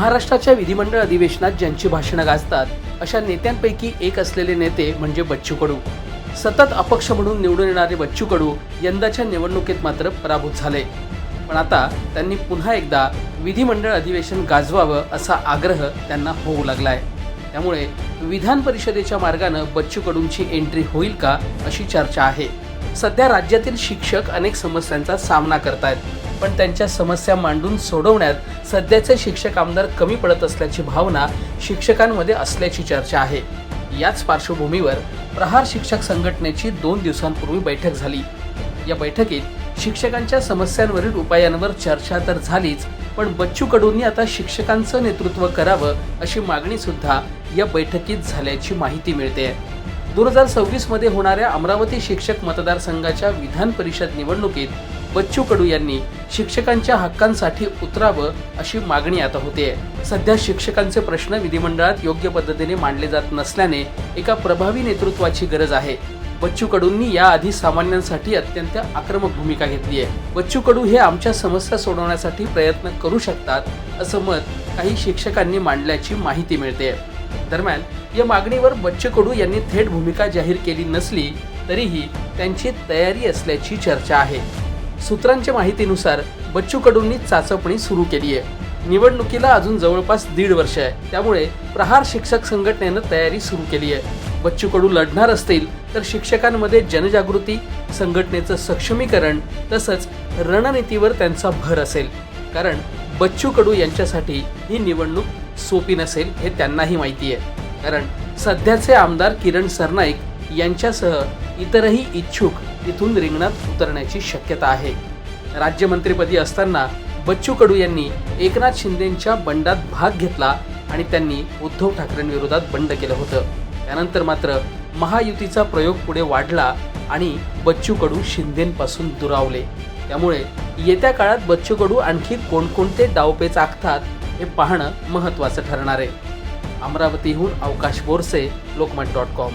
महाराष्ट्राच्या विधिमंडळ अधिवेशनात ज्यांची भाषणं गाजतात अशा नेत्यांपैकी एक असलेले नेते म्हणजे बच्चू कडू. सतत अपक्ष म्हणून निवडून येणारे बच्चू कडू यंदाच्या निवडणुकीत मात्र पराभूत झाले. पण आता त्यांनी पुन्हा एकदा विधिमंडळ अधिवेशन गाजवावं असा आग्रह त्यांना होऊ लागलाय. त्यामुळे विधान परिषदेच्या मार्गानं बच्चू कडूंची एंट्री होईल का अशी चर्चा आहे. सध्या राज्यातील शिक्षक अनेक समस्यांचा सामना करतायत. पण त्यांच्या समस्या मांडून सोडवण्यात सध्याचे शिक्षक आमदार कमी पडत असल्याची भावना शिक्षकांमध्ये असल्याची चर्चा आहे. याच पार्श्वभूमीवर प्रहार शिक्षक संघटनेची दोन दिवसांपूर्वी बैठक झाली. या बैठकीत शिक्षकांच्या समस्यांवरील उपायांवर चर्चा तर झालीच पण बच्चू कडूंनी आता शिक्षकांचं नेतृत्व करावं अशी मागणी सुद्धा या बैठकीत झाल्याची माहिती मिळते. दोन हजार सव्वीसमध्ये होणाऱ्या अमरावती शिक्षक मतदारसंघाच्या विधान परिषद निवडणुकीत बच्चू कडू यांनी शिक्षकांच्या हक्कांसाठी उतरावं अशी मागणी आता होते. सध्या शिक्षकांचे प्रश्न विधिमंडळात योग्य पद्धतीने मांडले जात नसल्याने एका प्रभावी नेतृत्वाची गरज आहे. बच्चू कडूंनी याआधी सामान्यांसाठी अत्यंत आक्रमक भूमिका घेतली आहे. बच्चू कडू हे आमच्या समस्या सोडवण्यासाठी प्रयत्न करू शकतात असं मत काही शिक्षकांनी मांडल्याची माहिती मिळते. दरम्यान या मागणीवर बच्चू कडू यांनी थेट भूमिका जाहीर केली नसली तरीही त्यांची तयारी असल्याची चर्चा आहे. सूत्रांच्या माहितीनुसार बच्चू कडूंनी चाचपणी सुरू केली आहे निवडणुकीला अजून जवळपास दीड वर्ष आहे. त्यामुळे प्रहार शिक्षक संघटनेनं तयारी सुरू केली आहे बच्चू कडू लढणार असतील तर शिक्षकांमध्ये जनजागृती संघटनेचं सक्षमीकरण तसंच रणनीतीवर त्यांचा भर असेल. कारण बच्चू कडू यांच्यासाठी ही निवडणूक सोपी नसेल हे त्यांनाही माहिती आहे कारण सध्याचे आमदार किरण सरनाईक यांच्यासह इतरही इच्छुक तिथून रिंगणात उतरण्याची शक्यता आहे. राज्यमंत्रीपदी असताना बच्चू कडू यांनी एकनाथ शिंदेंच्या बंडात भाग घेतला आणि त्यांनी उद्धव ठाकरेंविरोधात बंड केलं होतं. त्यानंतर मात्र महायुतीचा प्रयोग पुढे वाढला आणि बच्चू कडू शिंदेंपासून दुरावले. त्यामुळे येत्या काळात बच्चू कडू आणखी कोणकोणते डावपेच आखतात हे पाहणं महत्त्वाचं ठरणार आहे. अमरावतीहून अवकाश बोरसे लोकमत डॉट कॉम.